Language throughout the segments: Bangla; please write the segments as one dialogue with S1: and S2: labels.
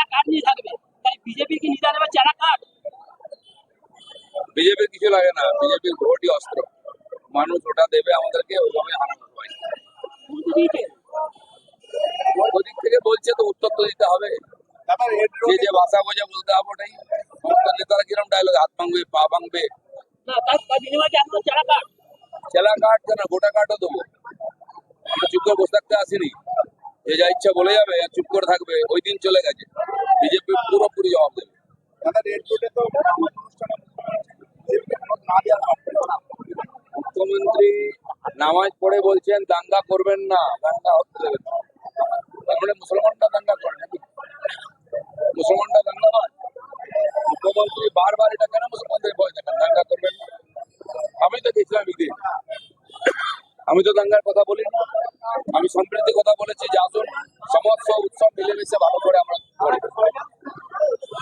S1: চারা কাঠ নিয়ে থাকবে? তাই বিজেপি কি নিতে দেবে চারা কাঠ
S2: বিজেপির কিছু লাগে না বিজেপির ভোটই অস্ত্র। মানুষ ওটা দেবে আমাদেরকে ওইভাবে হারানো হয় ওদিক থেকে বলছে তো উত্তর তো দিতে হবে। যে যে ভাষা বোঝে বলতে হবে ওটাই। সমস্ত নেতারা কিরম ডায়লগ হাত ভাঙবে পা ভাঙবে। চেলা কাঠ কেন গোটা কাঠও দেবো। আমরা চুপ করে বসে থাকতে আসিনি। যে যা ইচ্ছা বলে যাবে আর চুপ করে থাকবে ওই দিন চলে গেছে। বিজেপি পুরোপুরি জবাব দেবে। মুখ্যমন্ত্রী নামাজ পড়ে বলছেন দাঙ্গা করবেন না দাঙ্গা হতে দেবেন না। তার মানে মুসলমানরা দাঙ্গা করে নাকি? মুসলমানরা দাঙ্গা আমি তো দাঙ্গার কথা বলি আমি সম্প্রীতির কথা বলেছি যে আসুন সমস্ত উৎসব মিলেমিশে ভালো করে আমরা করি।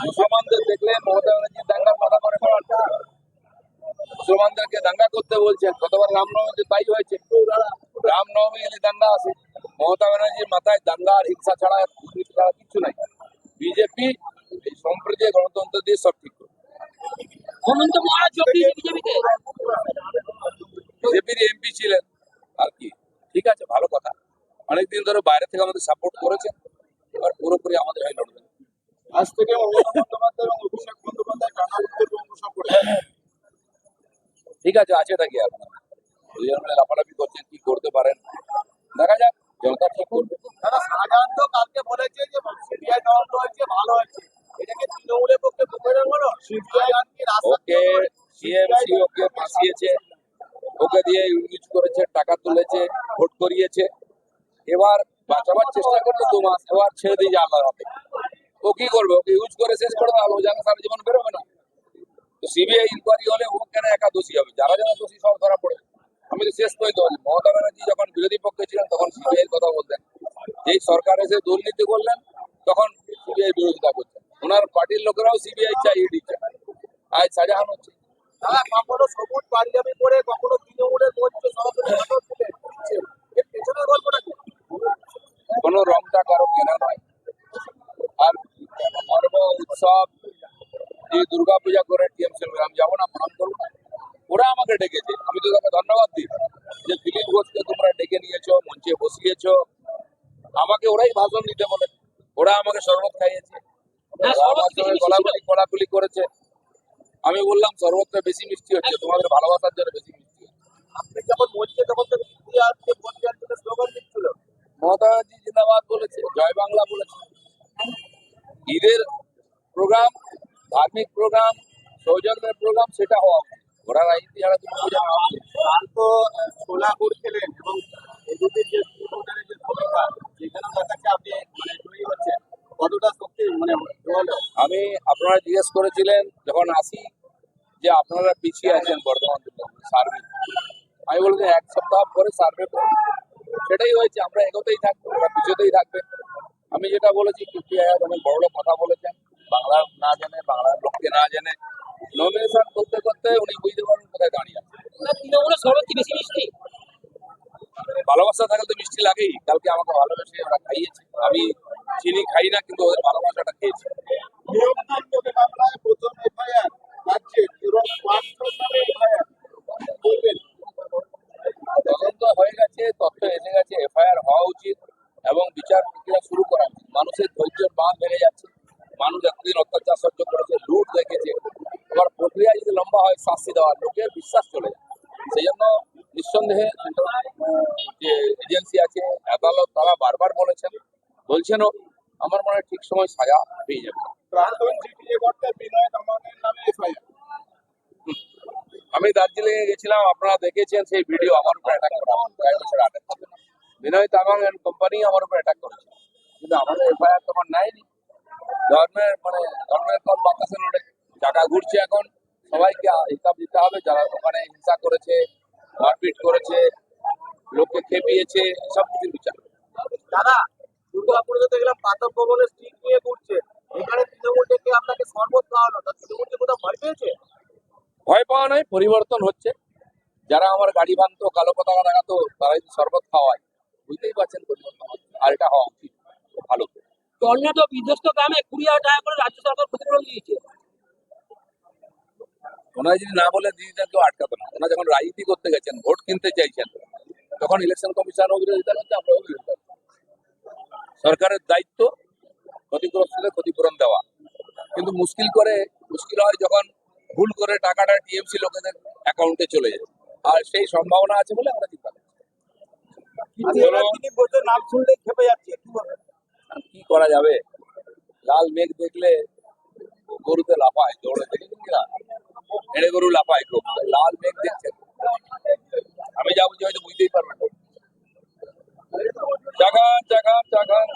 S2: মুসলমানদের দেখলে মমতা ব্যানার্জি দাঙ্গার কথা করে করার মুসলমানদেরকে দাঙ্গা করতে বলছেন। গতবার রামনবমীতে তাই হয়েছে। রামনবমী এলে দাঙ্গা আছে মমতা ব্যানার্জির মাথায় দাঙ্গা আর হিংসা ছাড়া ছাড়া কিছু নাই। বিজেপি সম্প্রীতি গণতন্ত্র দিয়ে সব ঠিক করবে
S1: হেমন্ত মহারাজ যোগ দিয়েছে বিজেপিতে
S2: বিজেপির এমপি ছিলেন আর কি ঠিক আছে ভালো কথা অনেকদিন ধরে বাইরে থেকে আমাদের সাপোর্ট করেছেন এবার পুরোপুরি আমাদের হয়ে লড়বেন
S3: আজ থেকে অভিষেক বন্দ্যোপাধ্যায় টানা উত্তরবঙ্গ সফরে
S2: ঠিক আছে আছে এটা কি আপনার দুজন লাফালাফি করছেন কি করতে পারেন? দেখা যাক জনতা ঠিক করবে।
S3: দাদা শাহজাহান তো কালকে বলেছে যে সিবিআই তদন্ত হয়েছে ভালো হয়েছে। এটাকে তৃণমূলের পক্ষে বুঝে কি
S2: ওকে সিএমসি ওকে ফাঁসিয়েছে। ওকে দিয়ে ইউজ করেছে টাকা তুলেছে ভোট করিয়েছে। এবার বাঁচাবার চেষ্টা করল দু মাস, এবার ছেড়ে দিয়ে যা আল্লাহ হবে ও কি করবে? ওকে ইউজ করে শেষ করে দেওয়া ও জানা সারা জীবন বেরোবে না। তো সিবিআই ইনকোয়ারি হলে ও কেন একা দোষী হবে? যারা যারা দোষী সব ধরা পড়ে। আমি তো শেষ করে বলি মমতা ব্যানার্জি যখন বিরোধী পক্ষে ছিলেন, তখন সিবিআই এর কথা বলতেন। যেই সরকার এসে দুর্নীতি করলেন, তখন সিবিআই বিরোধিতা করছেন। ওনার পার্টির লোকেরাও সিবিআই চাই ইডি চাই আজ শাহজাহান হচ্ছে।
S3: দাদা কখনো সবুজ পাঞ্জাবি পরে, কখনো তৃণমূলের মঞ্চে সরাসরি নাটক তুলে দিচ্ছে। এর পেছনের গল্পটা কি
S2: কোনো রংটা কারও কেনা নয় আর পর্ব উৎসব দুর্গা পূজা করে টিএমসি আমি যাব না পালন করব না। ওরা আমাকে ডেকেছে। আমি তো তাকে ধন্যবাদ দিই। যে দিলীপ ঘোষকে তোমরা ডেকে নিয়েছো মঞ্চে বসিয়েছো। আমাকে ওরাই ভাষণ দিতে বলে। ওরা আমাকে শরবত খাইয়েছে।
S1: হ্যাঁ,
S2: গলাগলি কোলাকুলি করেছে। আমি বললাম শরবতটা বেশি মিষ্টি হচ্ছে তোমাদের ভালোবাসার জন্য বেশি মিষ্টি হচ্ছে।
S3: আপনি যখন মঞ্চে তখন তো
S2: সেটা হওয়া। ওরা রাজনীতি ছাড়া তুমি
S3: কাল তো সোলাপুর খেলেন এবং মানে কতটা মানে
S2: আমি আপনারা জিজ্ঞেস করেছিলেন যখন আসি যে আপনারা পিছিয়ে আছেন বর্ধমান সার্ভে। আমি বলছি এক সপ্তাহ পরে সার্ভে করুন। সেটাই হয়েছে, আমরা এগোতেই থাকব, ওরা পিছতেই থাকবে। আমি যেটা বলেছি কৃষি অনেক বড় কথা বলেছেন। বাংলা না জানে, বাংলার লোককে না জানে নমিনেশন করতে করতে উনি বুঝতে পারবেন কোথায় দাঁড়িয়ে আছে।
S1: তৃণমূলের শরবত কি বেশি মিষ্টি।
S2: ভালোবাসা থাকলে তো মিষ্টি লাগেই। কালকে আমাকে ভালোবেসে ওরা খাইয়েছে। আমি চিনি খাই না কিন্তু ওদের ভালোবাসাটা খেয়েছি। তদন্ত হয়ে গেছে তথ্য এসে গেছে এফআইআর হওয়া উচিত এবং বিচার প্রক্রিয়া শুরু করা উচিত। মানুষের ধৈর্যের বাঁধ বেড়ে যাচ্ছে মানুষ এতদিন অত্যাচার সহ্য করেছে লুট দেখেছে এবার প্রক্রিয়া যদি লম্বা হয় শাস্তি দেওয়ার লোকের বিশ্বাস চলে যায়। সেই জন্য নিঃসন্দেহে যে এজেন্সি আছে আদালত তারা বারবার বলেছেন বলছেনও আমার মনে হয় ঠিক সময় সাজা পেয়ে যাবে। আমি দার্জিলিং এ গেছিলাম আপনারা দেখেছেন সেই ভিডিও আমার উপর অ্যাটাক করা। কয়েক বছর আগে। বিনয় তামাং এন্ড কোম্পানি আমার উপর অ্যাটাক করেছে। কিন্তু আমাদের এফআইআর তখন নেয়নি। ধর্মের মানে ধর্মের কল বাতাসে নড়ে। টাকা ঘুরছে এখন সবাইকে হিসাব দিতে হবে যারা ওখানে হিংসা করেছে মারপিট করেছে খেপিয়েছে সব কিছুর বিচার।
S3: দাদা দুর্গাপুরে দেখলাম পাতক ভবনের স্টিক নিয়ে ঘুরছে। এখানে তৃণমূল থেকে আপনাকে শরবত খাওয়ানো। তা তৃণমূল থেকে কোথাও ভয় পেয়েছে?
S2: ভয় পাওয়া নয় পরিবর্তন হচ্ছে। যারা আমার গাড়ি ভাঙতো কালো পতাকা দেখাতো তারা যদি শরবত খাওয়ায়। বুঝতেই পারছেন পরিবর্তন হচ্ছে আর এটা হওয়া উচিত ভালো।
S1: তো টর্নেডো বিধ্বস্ত গ্রামে কুড়ি হাজার টাকা করে রাজ্য সরকার ক্ষতিপূরণ দিয়েছে।
S2: ওনারা যদি না বলে দিয়ে দিতেন কেউ আটকাতো না। ওনারা যখন রাজনীতি করতে গেছেন ভোট কিনতে চাইছেন তখন ইলেকশন কমিশন বিরোধিতা করছে আমরা বিরোধিতা সরকারের দায়িত্ব ক্ষতিগ্রস্তদের ক্ষতিপূরণ দেওয়া। কিন্তু মুশকিল করে মুশকিল হয় যখন ভুল করে টাকাটা টিএমসি লোকেদের অ্যাকাউন্টে চলে যায়। আর সেই সম্ভাবনা আছে বলে আমরা চিন্তা
S3: কি
S2: করা যাবে? লাল মেঘ দেখলে গরুতে লাফায় দৌড়ে কিনা এড়ে গরু লাফায় লাল মেঘ দেখছেন? জাগান